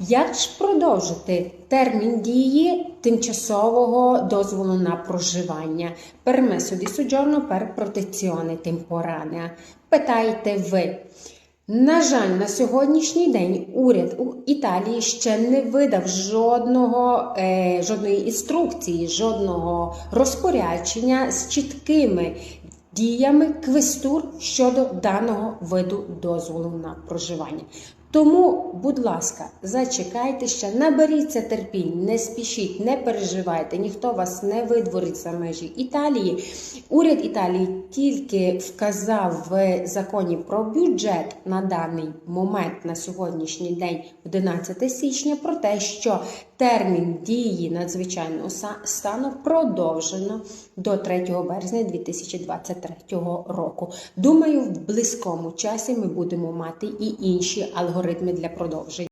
Як ж продовжити термін дії тимчасового дозволу на проживання? Permesso di soggiorno per protezione temporanea. Питаєте ви. На жаль, на сьогоднішній день уряд у Італії ще не видав жодного, е, жодної інструкції, жодного розпорядження з чіткими діями квестур щодо даного виду дозволу на проживання. Тому, будь ласка, зачекайте ще, наберіться терпінь, не спішіть, не переживайте, ніхто вас не видворить за межі Італії. Уряд Італії тільки вказав в законі про бюджет на даний момент на сьогоднішній день, 11 січня, про те, що термін дії надзвичайного стану продовжено до 3 березня 2023 року. Думаю, в близькому часі ми будемо мати і інші алгоритми для продовження.